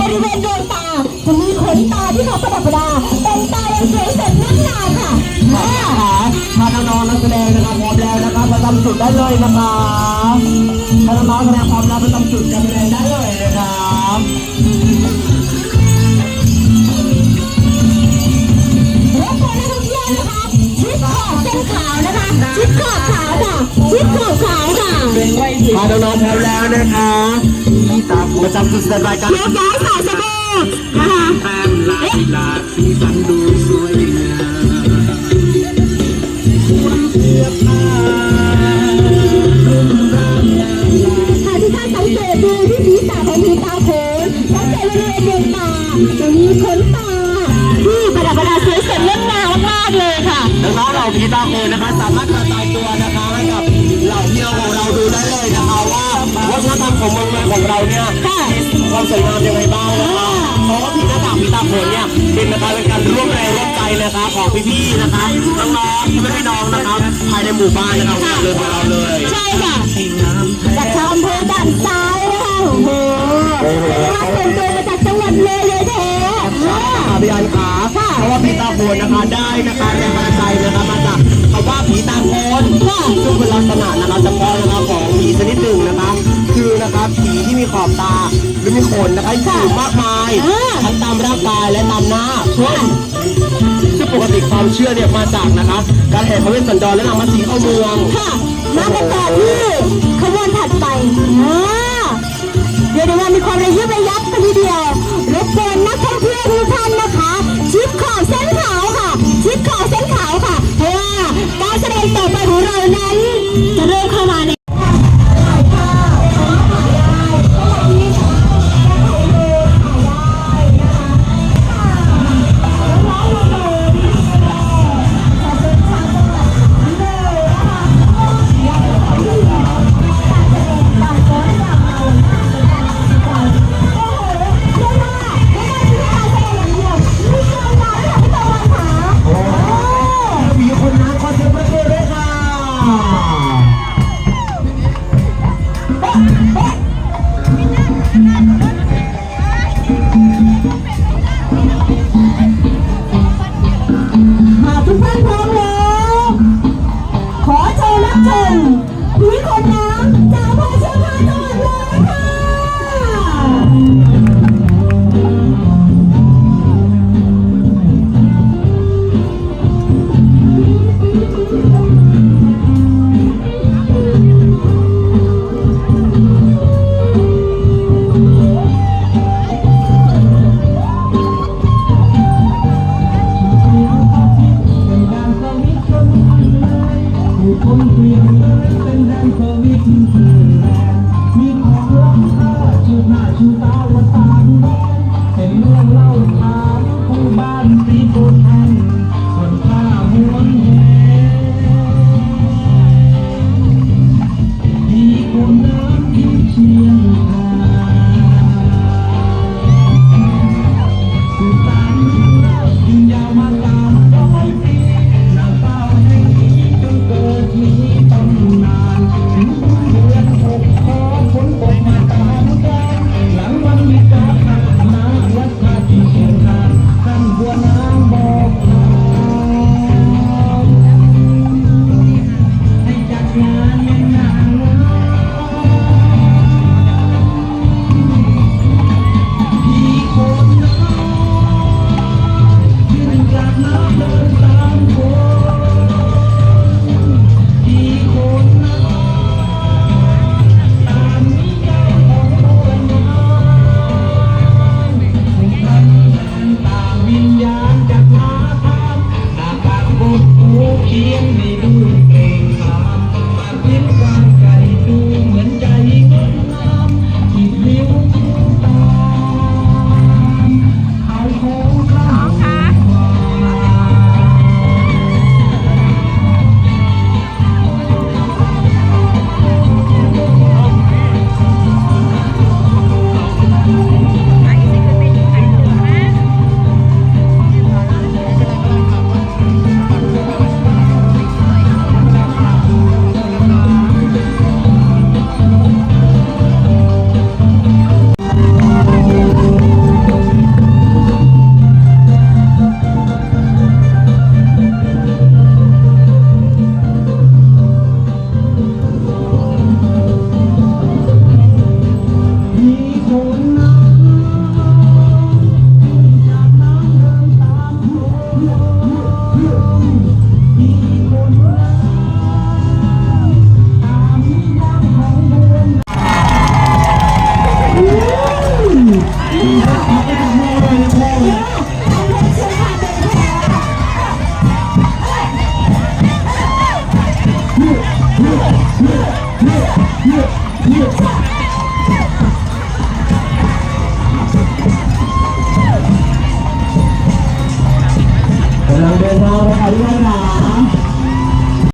บริเวณดวงตาจะมีขนตาที่เขาประดับประดาเป็นตายังสวยสดงดงามค่ะอ่าขาพาน้องนักแสดงนะครับพร้อมแล้วนะครับประจำจุดได้เลยนะครับถ้าน้องแสดงความรักประจำจุดการแสดงได้เลยนะครับและตัวนักท่องเที่ยวนะคะชิดขอบเส้นขาวนะคะชิดขอบขาวค่ะชิดขอบขาวค่ะพาน้องๆพร้อมแล้วนะคะ ประจำจุดแสดงรายการยกย้ายสายสะโพกนะคะแต้มลายหลากสีสันดูสวยงามเสื้อผ้าค่ะที่ท่านสังเกตดูที่ศีรษะของผีตาโขนสังเกตบริเวณดวงตาจะมีขนตาที่ประดับประดาสวยสดงดงามมากๆเลยค่ะน้องๆเหล่าพีตาโคนนะคะสามารถ ของเมืองเมืองของเราเนี่ยค่ะมีความสวยงามยังไงบ้างนะคะเพราะว่าพีหน้าต่างพีตาโคนเนี่ยเป็นนะคะเป็นการร่วมแรงร่วมใจนะคะของพี่ๆนะคะน้องๆที่ไม่พี่น้องนะคะภายในหมู่บ้านนะคะของเราเลยของเราเลยใช่ค่ะให้งามแท้จากชาวอำเภอด่านซ้ายนะคะโอ้โหมาส่วนตัวมาจากจังหวัดเลยเลยแท้อ่าค่ะพี่อันขาเพราะว่าผีตาโคนนะคะได้นะคะแรงบันดาลใจนะคะมาจากคำว่าผีตาโคนซึ่งเป็นลักษณะนะคะเฉพาะ ขอบตาหรือมีขนนะคะอยู่มากมายทั้งตามร่างกายและตามหน้าซึ่งซึ่งปกติความเชื่อเนี่ยมาจากนะคะการแห่พระเวสสันดรและนางมัตสีเข้าเมืองค่ะ มากันต่อที่ขบวนถัดไปอ่าเดี๋ยวเดี๋ยวว่ามีความระยิบระยับกันทีเดียวรบกวนนักท่องเที่ยวทุกท่านนะคะ ชิดขอบเส้นขาวค่ะ ชิดขอบเส้นขาวค่ะ เพราะว่าการแสดงต่อไปของเรานั้น จะเริ่มเข้ามาใน